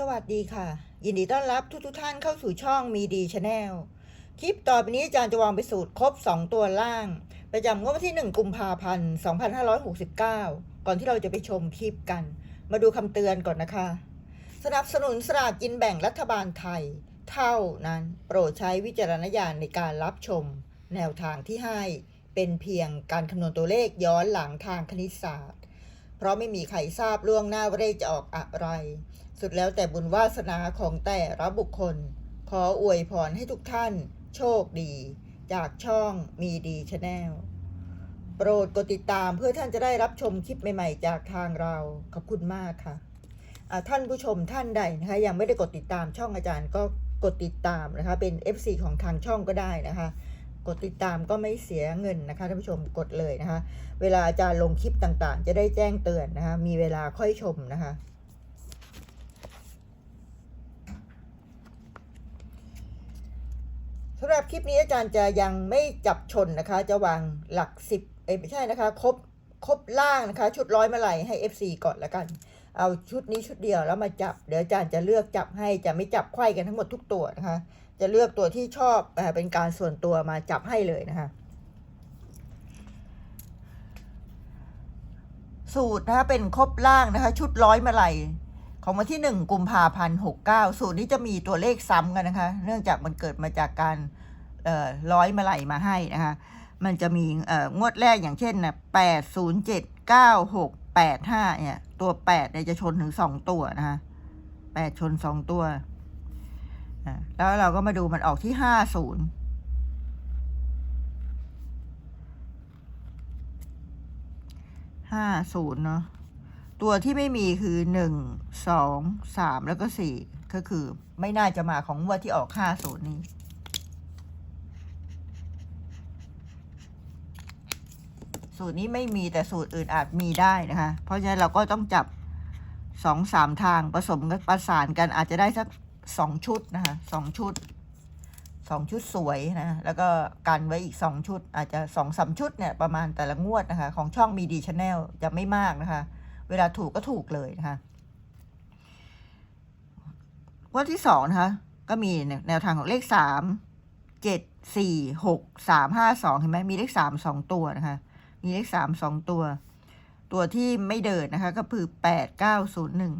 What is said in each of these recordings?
สวัสดีค่ะ ยินดีต้อนรับทุกทท่านเข้าสู่ช่องมีดีชาแนลคลิปต่อไปนี้อาจารย์จะวางไปสูตรครบ 2 ตัวล่าง ประจำงวดวันที่ 1 กุมภาพันธ์ 2569 ก่อนที่เราจะไปชมคลิปกัน มาดูคำเตือนก่อนนะคะ สนับสนุนสลากกินแบ่งรัฐบาลไทย เท่านั้นโปรดใช้วิจารณญาณในการรับชม แนวทางที่ให้เป็นเพียงการคำนวณตัวเลขย้อนหลังทางคณิตศาสตร์ เพราะไม่มีใครทราบล่วงหน้าว่าเลขจะออกอะไร สุดแล้วแต่บุญวาสนาของแต่ละบุคคล ขออวยพรให้ทุกท่าน โชคดี จากช่องมีดีชาแนลโปรดกดติดตามเพื่อท่านจะได้รับชมคลิปใหม่ๆ จากทางเรา ขอบคุณมากค่ะท่านผู้ชมท่านใดนะคะยังไม่ได้กดติดตามช่องอาจารย์ก็กดติดตามนะคะเป็น FC ของทางช่องก็ได้นะคะกดติดตามก็ไม่เสียเงินนะคะท่านผู้ชมกดเลยนะคะ เวลาอาจารย์ลงคลิปต่างๆ จะได้แจ้งเตือนนะคะมีเวลาค่อยชมนะคะำหรับคลิปนี้อาจารย์จะยังไม่จับชนนะคะ จะวางหลักสิบเอ้ไม่ใช่นะคะ ครบครบล่างนะคะ ชุดร้อยมาลัยให้ FC ก่อนละกัน เอาชุดนี้ชุดเดียวแล้วมาจับ เดี๋ยวอาจารย์จะเลือกจับให้จะไม่จับไขว้กันทั้งหมดทุกตัวนะคะ จะเลือกตัวที่ชอบเป็นการส่วนตัวมาจับให้เลยนะคะ สูตรนะคะเป็นครบล่างนะคะ ชุดร้อยมาลัย ของวันที่หนึ่งกุมภาพันธ์หกเก้าสูตรนี้จะมีตัวเลขซ้ำกันนะคะ เนื่องจากมันเกิดมาจากการร้อยมาลัยมาให้นะคะ มันจะมีงวดแรกอย่างเช่นนะแปดศูนย์เจ็ดเก้าหกแปดห้าเนี่ย ตัวแปดเนี่ยจะชนถึงสองตัวนะคะแปดชนสองตัว แล้วเราก็มาดูมันออกที่ห้าศูนย์ห้าศูนย์เนาะ ตัวที่ไม่มีคือหนึ่งสองสามแล้วก็สี่ก็คือไม่น่าจะมาของงวดที่ออกห้าศูนย์นี้ สูตรนี้ไม่มีแต่สูตรอื่นอาจมีได้นะคะ เพราะฉะนั้นเราก็ต้องจับสองสามทางผสมกันประสานกันอาจจะได้สักสองชุดนะคะสองชุดสองชุดสวยนะ แล้วก็กันไว้อีกสองชุด อาจจะสองสามชุดเนี่ยประมาณแต่ละงวดนะคะ ของช่องมีดีชาแนลจะไม่มากนะคะ เวลาถูกก็ถูกเลยนะคะงวดที่สองนะคะ ก็มีแนวทางของเลขสามเจ็ดสี่หกสามห้าสองเห็นไหมมีเลขสามสองตัวนะคะ มีเลขสามสองตัว ตัวที่ไม่เดินนะคะ ก็คือแปดเก้าศูนย์หนึ่ง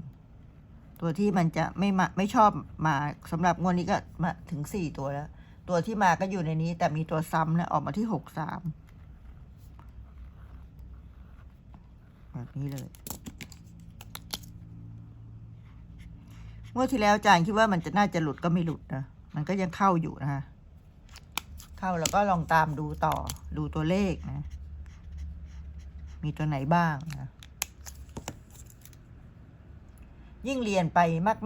ตัวที่มันจะไม่มาไม่ชอบมาสำหรับงวดนี้ก็มาถึงสี่ตัวแล้ว ตัวที่มาก็อยู่ในนี้ แต่มีตัวซ้ำนะออกมาที่หกสามแบบนี้เลย งวดที่แล้วจารย์คิดว่ามันจะน่าจะหลุดก็ไม่หลุดนะ มันก็ยังเข้าอยู่นะคะ เข้าแล้วก็ลองตามดูต่อ ดูตัวเลขนะ มีตัวไหนบ้างนะ ยิ่งเรียนไป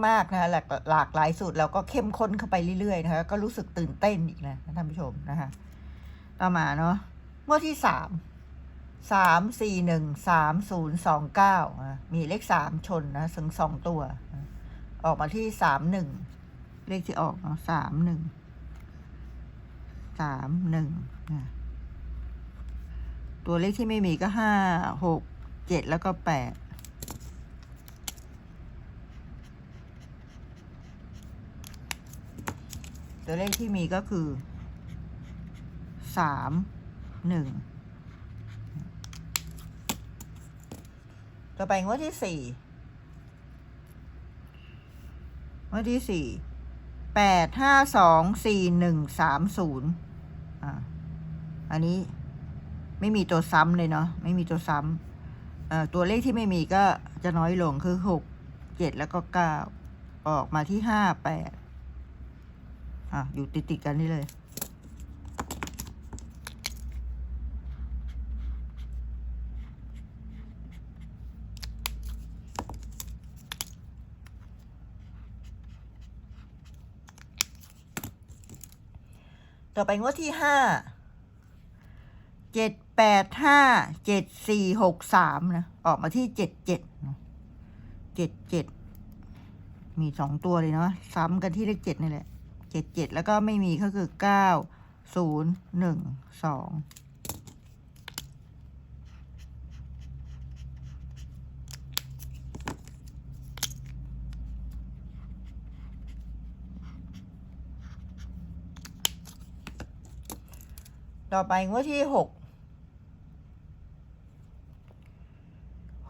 มาก ๆ นะคะหลากหลากหลายสูตรเราก็เข้มข้นเข้าไปเรื่อย ๆ นะคะ ก็รู้สึกตื่นเต้นอีกนะท่านผู้ชมนะคะ ต่อมาเนาะงวดที่สามสามสี่หนึ่งสามศูนย์สองเก้ามีเลขสามชนนะถึงสองตัวนะ ออกมาที่สามหนึ่งเลขที่ออกเนาะสามหนึ่งสามหนึ่งนะตัวเลขที่ไม่มีก็ห้าหกเจ็ดแล้วก็แปดตัวเลขที่มีก็คือสามหนึ่งต่อไปงวดที่สี่ง วดที่สี่แปดห้าสองสี่หนึ่งสามศูนย์อ่าอันนี้ไม่มีตัวซ้ำเลยเนาะไม่มีตัวซ้ำเอ่อตัวเลขที่ไม่มีก็จะน้อยลงคือหกเจ็ดแล้วก็เก้าออกมาที่ห้าแปดอะอยู่ติดติดกันนี่เลย ต่อไปงวดที่ห้าเจ็ดแปดห้าเจ็ดสี่หกสามนะ ออกมาที่เจ็ดเจ็ดเจ็ดเจ็ดมีสองตัวเลยเนาะซ้ำกันที่เลขเจ็ดนี่แหละเจ็ดเจ็ดแล้วก็ไม่มีก็คือเก้าศูนย์หนึ่งสอง ต่อไปงวดที่หก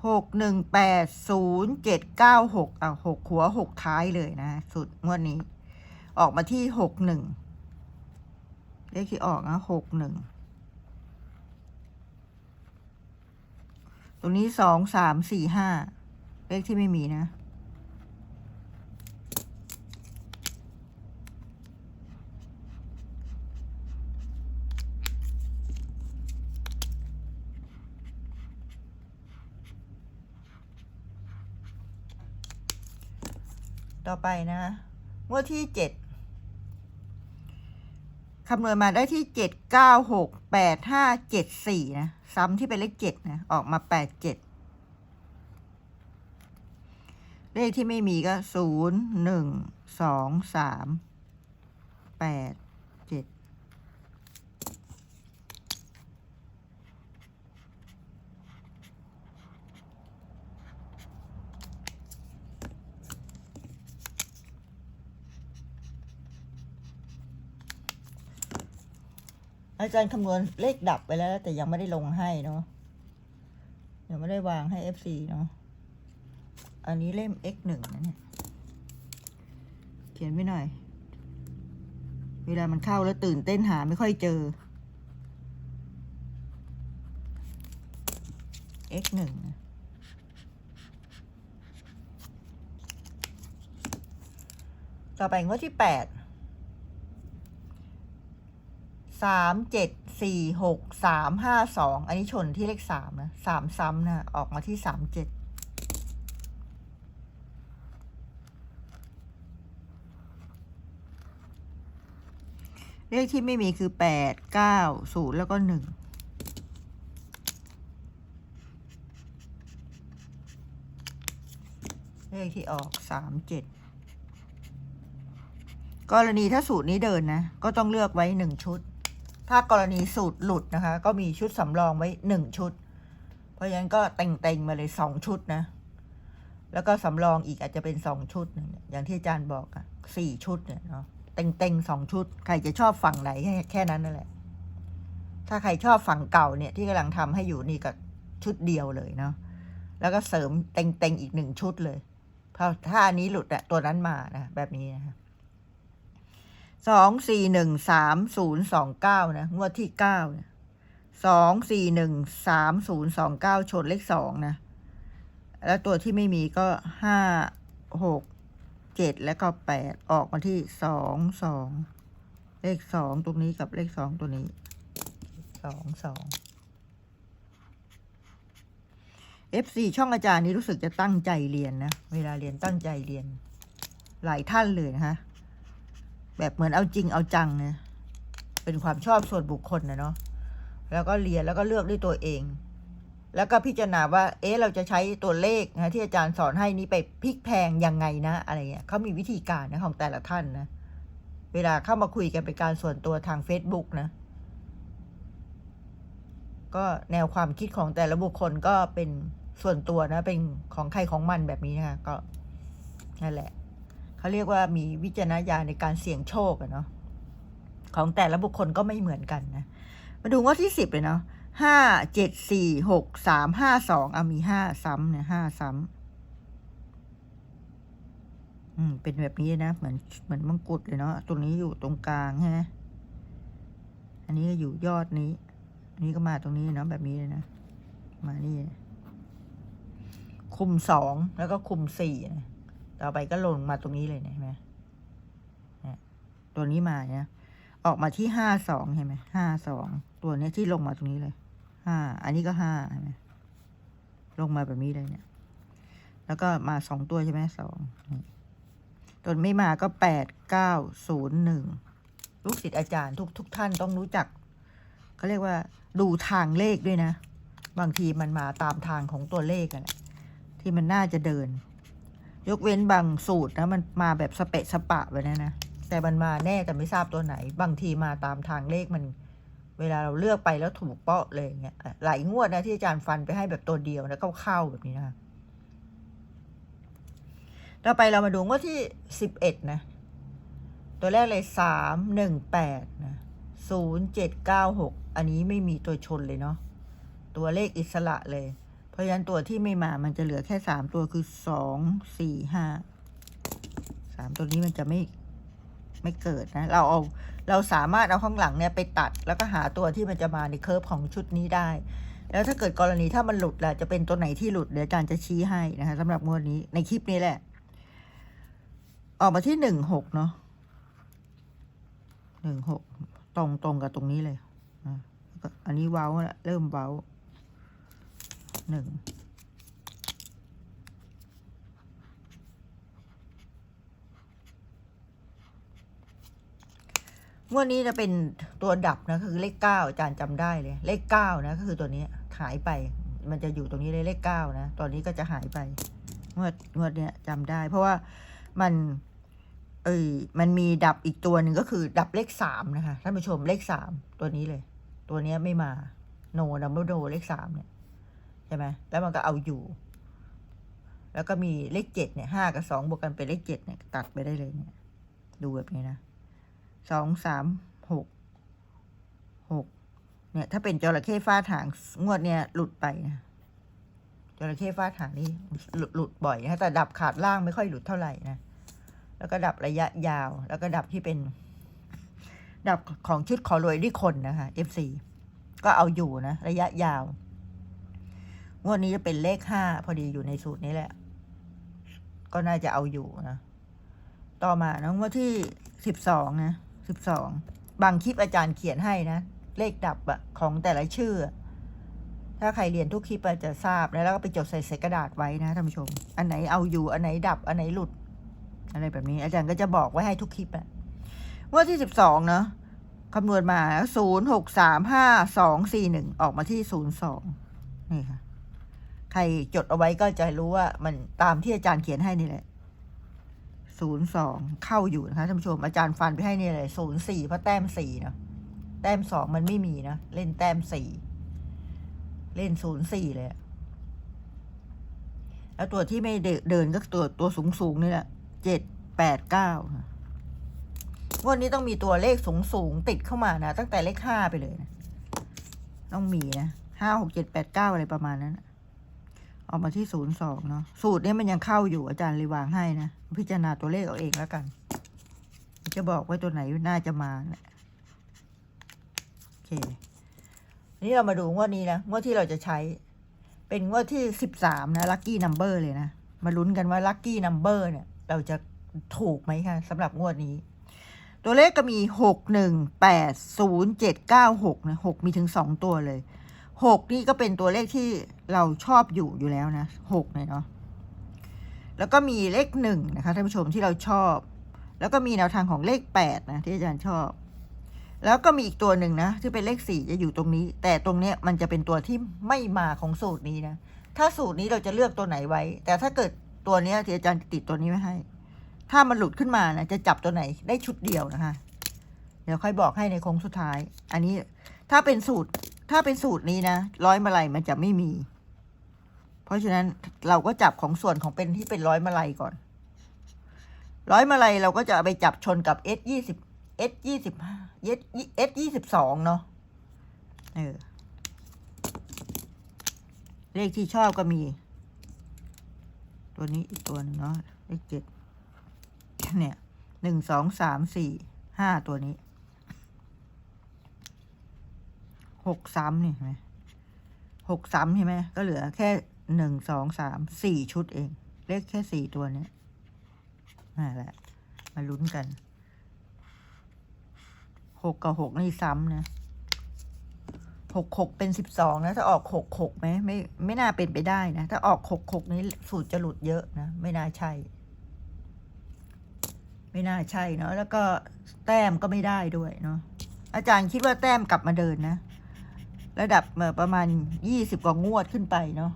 หกหนึ่งแปดศูนย์เจ็ดเก้าหกอะหกหัวหกท้ายเลยนะ สุดงวดนี้ ออกมาที่หกหนึ่งเลขที่ออกนะหกหนึ่งตรงนี้สองสามสี่ห้าเลขที่ไม่มีนะ ต่อไปนะงวดที่เจ็ดคำนวณมาได้ที่เจ็ดเก้าหกแปดห้าเจ็ดสี่นะ ซ้ำที่เป็นเลขเจ็ดนะ ออกมาแปดเจ็ดเลขที่ไม่มีก็ศูนย์หนึ่งสองสามแปดเจ็ด อาจารย์คำนวณเลขดับไปแล้ว แต่ยังไม่ได้ลงให้เนาะยังไม่ได้วางให้ FC เนาะอันนี้เล่ม x หนึ่งนะเนี่ยเขียนไว้หน่อย เวลามันเข้าแล้วตื่นเต้นหาไม่ค่อยเจอ x หนึ่งนะต่อไปงวดที่แปด สามเจ็ดสี่หกสามห้าสองอันนี้ชนที่เลขสามนะสามซ้ำนะออกมาที่สามเจ็ดเลขที่ไม่มีคือแปดเก้าศูนย์แล้วก็หนึ่งเลขที่ออกสามเจ็ดกรณีถ้าสูตรนี้เดินนะ ก็ต้องเลือกไว้หนึ่งชุด ถ้ากรณีสูตรหลุดนะคะ ก็มีชุดสำรองไว้หนึ่งชุด เพราะฉะนั้นก็เต็งๆมาเลยสองชุดนะ แล้วก็สำรองอีกอาจจะเป็นสองชุด อย่างที่อาจารย์บอกอะสี่ชุดเนี่ยเนาะเต็งๆสองชุด ใครจะชอบฝั่งไหนแค่แค่นั้นนั่นแหละ ถ้าใครชอบฝั่งเก่าเนี่ยที่กำลังทำให้อยู่นี่ก็ชุดเดียวเลยเนาะแล้วก็เสริมเต็งๆอีกหนึ่งชุดเลย เพราะถ้าอันนี้หลุดอะตัวนั้นมานะแบบนี้นะคะ สองสี่หนึ่งสามศูนย์สองเก้านะงวดที่เก้าเนี่ยสองสี่หนึ่งสามศูนย์สองเก้าชนเลขสองนะ แล้วตัวที่ไม่มีก็ห้าหกเจ็ดแล้วก็แปดออกมาที่สองสองเลขสองตรงนี้กับเลขสองตัวนี้สองสอง FC ช่องอาจารย์นี้รู้สึกจะตั้งใจเรียนนะ เวลาเรียนตั้งใจเรียน หลายท่านเลยนะคะ แบบเหมือนเอาจริงเอาจังเนี่ยเป็นความชอบส่วนบุคคลนะเนาะแล้วก็เรียนแล้วก็เลือกด้วยตัวเอง แล้วก็พิจารณาว่า เอ๊ะเราจะใช้ตัวเลขนะที่อาจารย์สอนให้นี้ไปพลิกแพงยังไงนะ อะไรเงี้ยเขามีวิธีการนะของแต่ละท่านนะ เวลาเข้ามาคุยกันเป็นการส่วนตัวทาง Facebook นะ ก็แนวความคิดของแต่ละบุคคลก็เป็นส่วนตัวนะ เป็นของใครของมันแบบนี้นะคะก็นั่นแหละ เขาเรียกว่ามีวิจารณญาณในการเสี่ยงโชคอะเนาะของแต่ละบุคคลก็ไม่เหมือนกันนะ มาดูงวดที่สิบเลยเนาะห้าเจ็ดสี่หกสามห้าสองเอามีห้าซ้ำเนี่ยห้าซ้ำอืมเป็นแบบนี้นะ เหมือนเหมือนมังกรเลยเนาะตรงนี้อยู่ตรงกลางใช่ไหมอันนี้ก็อยู่ยอดนี้ อันนี้ก็มาตรงนี้เนาะแบบนี้เลยนะ มานี่ คุมสองแล้วก็คุมสี่นะ ต่อไปก็ลงมาตรงนี้เลยนะเห็นไหมตัวนี้มาเนี่ยออกมาที่ห้าสองเห็นไหมห้าสองตัวเนี้ยที่ลงมาตรงนี้เลยห้าอันนี้ก็ห้าเห็นไหมลงมาแบบนี้เลยเนี่ย แล้วก็มาสองตัวใช่ไหมสองตัวไม่มาก็แปดเก้าศูนย์หนึ่งลูกศิษย์อาจารย์ทุกทุกท่านต้องรู้จักเขาเรียกว่า ดูทางเลขด้วยนะ บางทีมันมาตามทางของตัวเลขอะแหละที่มันน่าจะเดิน ยกเว้นบางสูตรนะมันมาแบบสเปะสปะไปนะนะ แต่มันมาแน่แต่ไม่ทราบตัวไหน บางทีมาตามทางเลขมัน เวลาเราเลือกไปแล้วถูกเปาะเลยอย่างเงี้ยหลายงวดนะที่อาจารย์ฟันไปให้แบบตัวเดียวนะเข้าๆแบบนี้นะต่อไปเรามาดูงวดที่สิบเอ็ดนะ ตัวแรกเลยสามหนึ่งแปดนะศูนย์เจ็ดเก้าหกอันนี้ไม่มีตัวชนเลยเนาะตัวเลขอิสระเลย ราะฉะนั้นตัวที่ไม่มามันจะเหลือแค่สามตัวคือสองสี่ห้าสามตัวนี้มันจะไม่ไม่เกิดนะ เราเอาเราสามารถเอาข้างหลังเนี่ยไปตัด แล้วก็หาตัวที่มันจะมาในเคิร์ฟของชุดนี้ได้ แล้วถ้าเกิดกรณีถ้ามันหลุดล่ะจะเป็นตัวไหนที่หลุดเดี๋ยวอาจารย์จะชี้ให้นะคะสำหรับงวดนี้ในคลิปนี้แหละ ออกมาที่หนึ่งหกเนาะหนึ่งหกตรงตรงกับตรงนี้เลยอันนี้เว้าละเริ่มเว้า หนึ่งงวดนี้จะเป็นตัวดับนะคือเลขเก้าอาจารย์จำได้เลย เลขเก้านะก็คือตัวนี้หายไป มันจะอยู่ตรงนี้เลยเลขเก้านะ ตอนนี้ก็จะหายไป งวดงวดเนี้ยจำได้ เพราะว่ามันเอยมันมีดับอีกตัวหนึ่งก็คือ ดับเลขสามนะคะท่านผู้ชมเลขสามตัวนี้เลย ตัวเนี้ยไม่มาโนดับเบิลโนเลขสามเนี่ย ใช่ไหมแล้วมันก็เอาอยู่ แล้วก็มีเลขเจ็ดเนี่ยห้ากับสองบวกกันเป็นเลขเจ็ดเนี่ยตัดไปได้เลยเนี่ย ดูแบบนี้นะสองสามหกหกเนี่ย ถ้าเป็นจระเข้ฟาดหางงวดเนี่ยหลุดไปนะจระเข้ฟาดหางนี่หลุดหลุดบ่อยนะแต่ดับขาดล่างไม่ค่อยหลุดเท่าไหร่นะแล้วก็ดับระยะยาว แล้วก็ดับที่เป็น ดับของชุดขอรวยด้วยคนนะคะ FC ก็เอาอยู่นะ ระยะยาว งวดนี้จะเป็นเลขห้าพอดีอยู่ในสูตรนี้แหละ ก็น่าจะเอาอยู่นะ ต่อมานะงวดที่สิบสองนะสิบสองบางคลิปอาจารย์เขียนให้นะ เลขดับอะของแต่ละชื่อ ถ้าใครเรียนทุกคลิปจะทราบนะแล้วก็ไปจดใส่ใส่กระดาษไว้นะท่านผู้ชม อันไหนเอาอยู่อันไหนดับ อันไหนหลุด อะไรแบบนี้ อาจารย์ก็จะบอกไว้ให้ทุกคลิปอะงวดที่สิบสองเนาะคำนวณมาศูนย์หกสามห้าสองสี่หนึ่งออกมาที่ศูนย์สองนี่ค่ะ ใครจดเอาไว้ก็จะรู้ว่ามันตามที่อาจารย์เขียนให้นี่แหละศูนย์สองเข้าอยู่นะคะท่านผู้ชมอาจารย์ฟันไปให้นี่เลยศูนย์สี่เพราะแต้มสี่เนาะแต้มสองมันไม่มีนะ เล่นแต้มสี่เล่นศูนย์สี่เลย แล้วตัวที่ไม่เดินก็ตัวตัวสูงสูงนี่แหละเจ็ดแปดเก้าวันนี้ต้องมีตัวเลขสูงสูงติดเข้ามานะ ตั้งแต่เลขห้าไปเลยนะ ต้องมีนะห้าหกเจ็ดแปดเก้าอะไรประมาณนั้นนะ ออกมาที่ศูนย์สองเนาะสูตรนี้มันยังเข้าอยู่อาจารย์เลยวางให้นะ พิจารณาตัวเลขเอาเองแล้วกัน จะบอกว่าตัวไหนน่าจะมานะโอเคนนี้เรามาดูงวดนี้นะงวดที่เราจะใช้ เป็นงวดที่สิบสามนะลัคกี้นัมเบอร์เลยนะ มาลุ้นกันว่าลัคกี้นัมเบอร์เนี่ย เราจะถูกไหมคะสำหรับงวดนี้ ตัวเลขก็มีหกหนึ่งแปดศูนย์เจ็ดเก้าหกนะหกมีถึงสองตัวเลย หกนี่ก็เป็นตัวเลขที่เราชอบอยู่อยู่แล้วนะหกเนี่ยเนาะแล้วก็มีเลขหนึ่งนะคะท่านผู้ชมที่เราชอบ แล้วก็มีแนวทางของเลขแปดนะที่อาจารย์ชอบ แล้วก็มีอีกตัวหนึ่งนะที่เป็นเลขสี่จะอยู่ตรงนี้ แต่ตรงเนี้ยมันจะเป็นตัวที่ไม่มาของสูตรนี้นะถ้าสูตรนี้เราจะเลือกตัวไหนไว้ แต่ถ้าเกิดตัวเนี้ยที่อาจารย์ติดตัวนี้ไว้ให้ ถ้ามันหลุดขึ้นมานะจะจับตัวไหนได้ชุดเดียวนะคะ เดี๋ยวค่อยบอกให้ในโค้งสุดท้าย อันนี้ถ้าเป็นสูตร ถ้าเป็นสูตรนี้นะ ร้อยมาลัยมันจะไม่มี เพราะฉะนั้นเราก็จับของส่วนของเป็นที่เป็นร้อยมาลัยก่อน ร้อยมาลัยเราก็จะไปจับชนกับ S ยี่สิบ S ยี่สิบห้า S ยี่สิบสองเนาะเออเลขที่ชอบก็มี ตัวนี้อีกตัวนึงเนาะเลขเจ็ดเนี่ยหนึ่งสองสามสี่ห้าตัวนี้ หกซ้ำนี่เห็นไหมหกซ้ำใช่ไหมก็เหลือแค่หนึ่งสองสามสี่ชุดเอง เลขแค่สี่ตัวนี้นั่นแหละ มาลุ้นกันหกกับหกนี่ซ้ำนะหกหกเป็นสิบสองนะ ถ้าออกหกหกไหมไม่ ไม่น่าเป็นไปได้นะ ถ้าออกหกหกนี้สูตรจะหลุดเยอะนะ ไม่น่าใช่ ไม่น่าใช่เนาะแล้วก็แต้มก็ไม่ได้ด้วยเนาะอาจารย์คิดว่าแต้มกลับมาเดินนะ ระดับเประมาณยี่สิบกว่างวดขึ้นไปเนาะ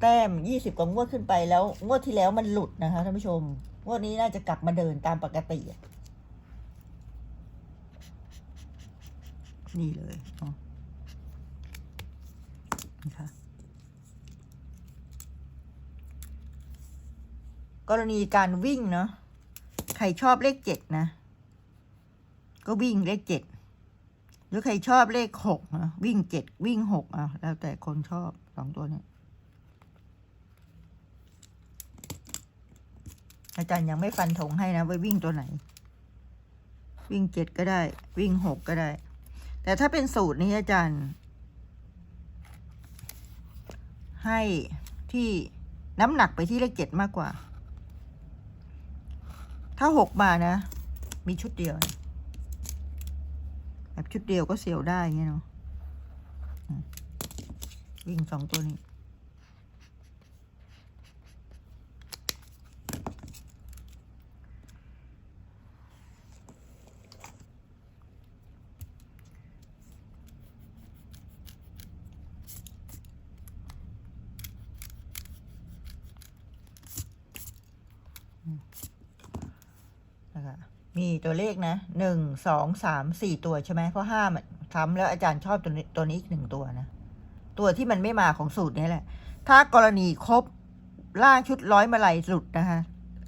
แต้มยี่สิบกว่างวดขึ้นไปแล้ว งวดที่แล้วมันหลุดนะคะท่านผู้ชม งวดนี้น่าจะกลับมาเดินตามปกติ นี่เลยนะนี่ค่ะกรณีการวิ่งเนาะใครชอบเลขเจ็ดนะ ก็วิ่งเลขเจ็ด หรือใครชอบเลขหกนะวิ่งเจ็ดวิ่งหกอะแล้วแต่คนชอบสองตัวเนี้ยอาจารย์ยังไม่ฟันธงให้นะว่าวิ่งตัวไหน วิ่งเจ็ดก็ได้ วิ่งหกก็ได้ แต่ถ้าเป็นสูตรนี้อาจารย์ ให้ที่น้ำหนักไปที่เลขเจ็ดมากกว่า ถ้าหกมานะ มีชุดเดียวนะ แบบชุดเดียวก็เสียวได้เงี้ยเนาะวิ่งสองตัวนี้ นะคะมี ตัวเลขนะหนึ่งสองสามสี่ตัวใช่ไหมเพราะห้ามันทำแล้วอาจารย์ชอบตัวนี้ตัวนี้อีกหนึ่งตัวนะ ตัวที่มันไม่มาของสูตรนี้แหละ ถ้ากรณีครบล่างชุดร้อยมาลัยหลุดนะคะ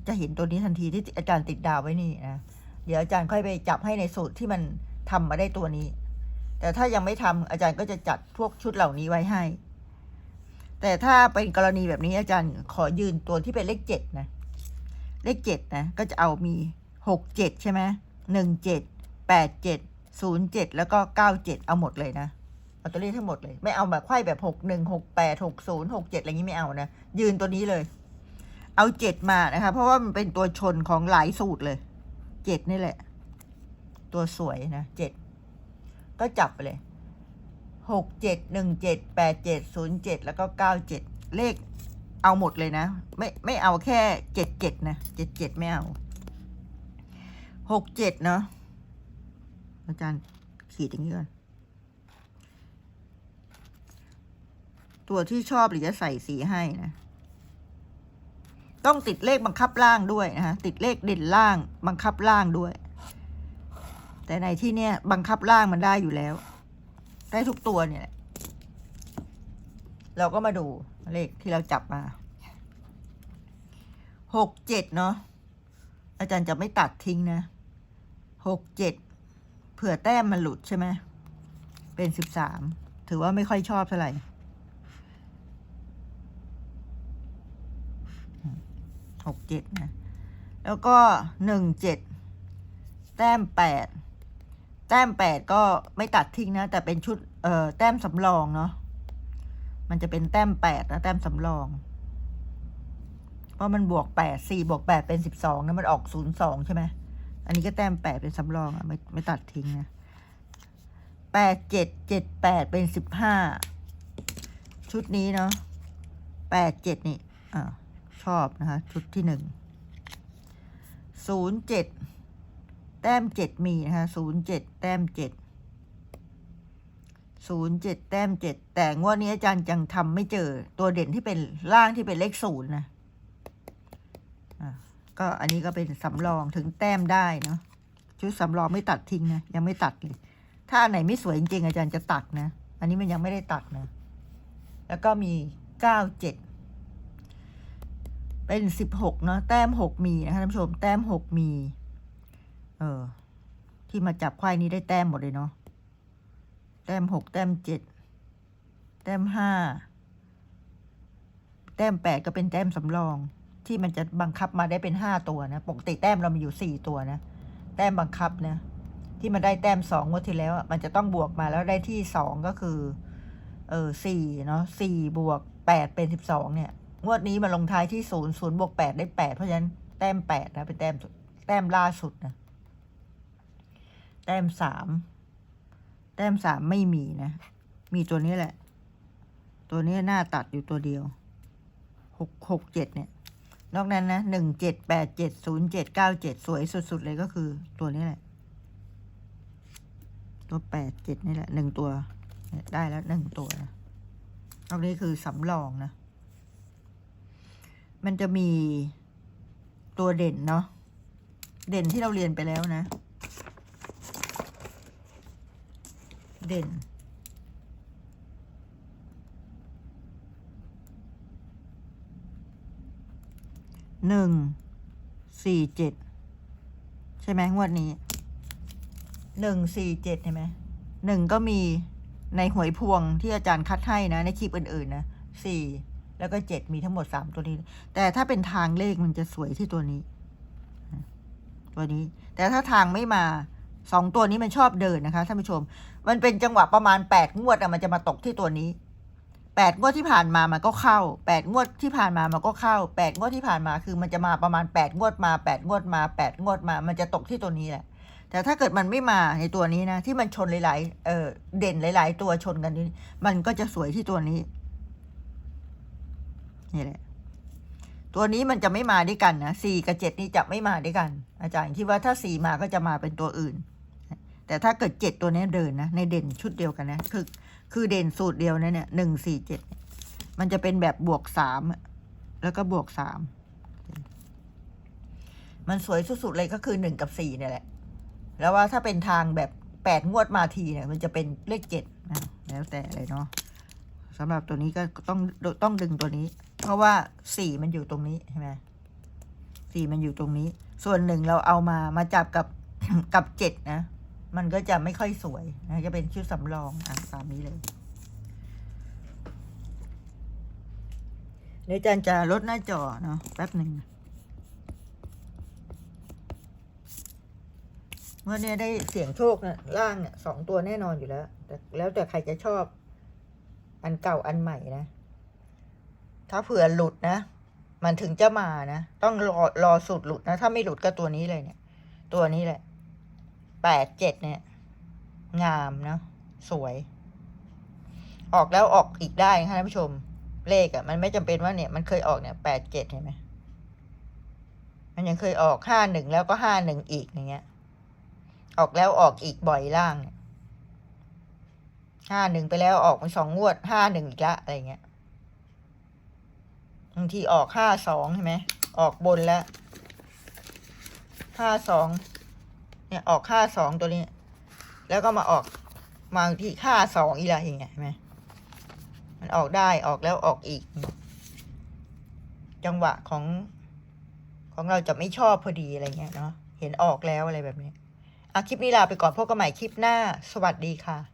จะเห็นตัวนี้ทันทีที่อาจารย์ติดดาวไว้นี่นะเดี๋ยวอาจารย์ค่อยไปจับให้ในสูตรที่มันทำมาได้ตัวนี้ แต่ถ้ายังไม่ทำอาจารย์ก็จะจัดพวกชุดเหล่านี้ไว้ให้ แต่ถ้าเป็นกรณีแบบนี้อาจารย์ขอยืนตัวที่เป็นเลขเจ็ดนะ เลขเจ็ดนะ ก็จะเอามี หกเจ็ดใช่ไหมหนึ่งเจ็ดแปดเจ็ดศูนย์เจ็ดแล้วก็เก้าเจ็ดเอาหมดเลยนะเอาตัวเลขทั้งหมดเลย ไม่เอาแบบไขว้แบบหกหนึ่งหกแปดหกศูนย์หกเจ็ดอะไรอย่างนี้ไม่เอานะ ยืนตัวนี้เลย เอาเจ็ดมานะคะ เพราะว่ามันเป็นตัวชนของหลายสูตรเลยเจ็ดนี่แหละ ตัวสวยนะเจ็ดก็จับไปเลยหกเจ็ดหนึ่งเจ็ดแปดเจ็ดศูนย์เจ็ดแล้วก็เก้าเจ็ดเลขเอาหมดเลยนะ ไม่ไม่เอาแค่เจ็ดเจ็ดนะเจ็ดเจ็ดไม่เอา หกเจ็ดเนาะอาจารย์ขีดอย่างนี้ก่อน ตัวที่ชอบหรือจะใส่สีให้นะ ต้องติดเลขบังคับล่างด้วยนะคะติดเลขเด่นล่าง บังคับล่างด้วย แต่ในที่เนี้ยบังคับล่างมันได้อยู่แล้ว ได้ทุกตัวเนี่ยแหละเราก็มาดูเลขที่เราจับมาหกเจ็ดเนาะอาจารย์จะไม่ตัดทิ้งนะ หกเจ็ดเผื่อแต้มมันหลุดใช่ไหมเป็นสิบสามถือว่าไม่ค่อยชอบเท่าไหร่หกเจ็ดนะ แล้วก็หนึ่งเจ็ดแต้มแปดแต้มแปดก็ไม่ตัดทิ้งนะ แต่เป็นชุด เอ่อ แต้มสำรองเนาะมันจะเป็นแต้มแปดนะ แต้มสำรอง เพราะมันบวกแปดสี่บวกแปดเป็นสิบสองนะมันออกศูนย์สองใช่ไหม อันนี้ก็แต้มแปดเป็นสำรองอะไม่ไม่ตัดทิ้งนะแปดเจ็ดเจ็ดแปดเป็นสิบห้าชุดนี้เนาะแปดเจ็ดนี่อ่าชอบนะคะ ชุดที่หนึ่งศูนย์เจ็ดแต้มเจ็ดมีนะคะศูนย์เจ็ดแต้มเจ็ดศูนย์เจ็ดแต้มเจ็ดแต่งวดนี้อาจารย์ยังทำไม่เจอตัวเด่นที่เป็นล่างที่เป็นเลขศูนย์นะอะ ก็อันนี้ก็เป็นสำรองถึงแต้มได้เนาะชุดสำรองไม่ตัดทิ้งนะยังไม่ตัดเลยถ้าอันไหนไม่สวยจริงๆอาจารย์จะตัดนะ อันนี้มันยังไม่ได้ตัดนะ แล้วก็มีเก้าเจ็ดเป็นสิบหกเนาะแต้มหกมีนะคะท่านผู้ชมแต้มหกมี เออ ที่มาจับควายนี้ได้แต้มหมดเลยเนาะแต้มหกแต้มเจ็ดแต้มห้าแต้มแปดก็เป็นแต้มสำรอง ที่มันจะบังคับมาได้เป็นห้าตัวนะปกติแต้มเรามีอยู่สี่ตัวนะ แต้มบังคับนะ ที่มันได้แต้มสองงวดที่แล้วมันจะต้องบวกมาแล้วได้ที่สองก็คือ เออสี่เนาะสี่บวกแปดเป็นสิบสองเนี่ยงวดนี้มันลงท้ายที่ศูนย์ศูนย์บวกแปดได้แปดเพราะฉะนั้นแต้มแปดนะเป็นแต้มแต้มล่าสุดนะแต้มสามแต้มสามไม่มีนะ มีตัวนี้แหละ ตัวนี้หน้าตัดอยู่ตัวเดียวหกหกเจ็ดเนี่ย นอกนั้นนะหนึ่งเจ็ดแปดเจ็ดศูนย์เจ็ดเก้าเจ็ดสวยสุด ๆ เลยก็คือตัวนี้แหละ ตัวแปดเจ็ดนี่แหละหนึ่งตัว ได้แล้วหนึ่งตัวนะนอกนี้คือสำรองนะ มันจะมีตัวเด่นเนาะ เด่นที่เราเรียนไปแล้วนะ เด่น หนึ่งสี่เจ็ดใช่ไหมงวดนี้หนึ่งสี่เจ็ดเห็นไหมหนึ่งก็มีในหวยพวงที่อาจารย์คัดให้นะ ในคลิปอื่นๆนะสี่แล้วก็เจ็ดมีทั้งหมดสามตัวนี้ แต่ถ้าเป็นทางเลขมันจะสวยที่ตัวนี้ ตัวนี้ แต่ถ้าทางไม่มาสองตัวนี้มันชอบเดินนะคะท่านผู้ชม มันเป็นจังหวะประมาณแปดงวดอะมันจะมาตกที่ตัวนี้ แปดงวดที่ผ่านมามันก็เข้าแปดงวดที่ผ่านมามันก็เข้าแปดงวดที่ผ่านมาคือมันจะมาประมาณแปดงวดมาแปดงวดมาแปดงวดมา มันจะตกที่ตัวนี้แหละ แต่ถ้าเกิดมันไม่มาในตัวนี้นะ ที่มันชนหลายๆเออเด่นหลาย ๆ ตัวชนกันนี่มันก็จะสวยที่ตัวนี้นี่แหละตัวนี้มันจะไม่มาด้วยกันนะสี่กับเจ็ดนี่จะไม่มาด้วยกัน อาจารย์คิดว่าถ้าสี่มาก็จะมาเป็นตัวอื่น แต่ถ้าเกิดเจ็ดตัวนี้เดินนะในเด่นชุดเดียวกันนะคือ คือเด่นสูตรเดียวนะเนี่ยหนึ่งสี่เจ็ดมันจะเป็นแบบบวกสามแล้วก็บวกสามมันสวยสุดๆเลยก็คือหนึ่งกับสี่เนี่ยแหละ แล้วว่าถ้าเป็นทางแบบแปดงวดมาทีเนี่ย มันจะเป็นเลขเจ็ดนะแล้วแต่เลยเนาะสำหรับตัวนี้ก็ต้องต้องดึงตัวนี้ เพราะว่าสี่มันอยู่ตรงนี้ใช่ไหมสี่มันอยู่ตรงนี้ ส่วนหนึ่งเราเอามามาจับกับกับเจ็ดนะ มันก็จะไม่ค่อยสวยนะจะเป็นชุดสำรองอะตามนี้เลยเดี๋ยวอาจารย์จะลดหน้าจอเนาะแป๊บหนึ่งเมื่อเนี้ยได้เสียงโชคนะล่างเนี่ยสองตัวแน่นอนอยู่แล้ว แต่แล้วแต่ใครจะชอบ อันเก่าอันใหม่นะ ถ้าเผื่อหลุดนะ มันถึงจะมานะ ต้องรอรอสุดหลุดนะ ถ้าไม่หลุดก็ตัวนี้เลยเนี่ย ตัวนี้แหละ แปดเจ็ดเนี่ย งามเนาะสวย ออกแล้วออกอีกได้ค่ะท่านผู้ชม เลขอะ่ะ มันไม่จำเป็นว่าเนี่ยมันเคยออกเนี่ยแปดเจ็ดเห็นไหมมันยังเคยออกห้าหนึ่งแล้วก็ห้าหนึ่งอีกอย่างเงี้ย ออกแล้วออกอีกบ่อยล่างเนี่ยห้าหนึ่งไปแล้วออกมาสองงวดห้าหนึ่งอีกละอะไรเงี้ยบางทีออกห้าสองใช่ไหมออกบนแล้วห้าสอง เนี่ยออกค่าสองตัวนี้ แล้วก็มาออกมาที่ค่าสองอีละอย่างเงี้ยใช่ไหมมันออกได้ออกแล้วออกอีก จังหวะของ ของเราจะไม่ชอบพอดีอะไรเงี้ยเนาะเห็นออกแล้วอะไรแบบนี้อะคลิปนี้ลาไปก่อนพบกันใหม่คลิปหน้า สวัสดีค่ะ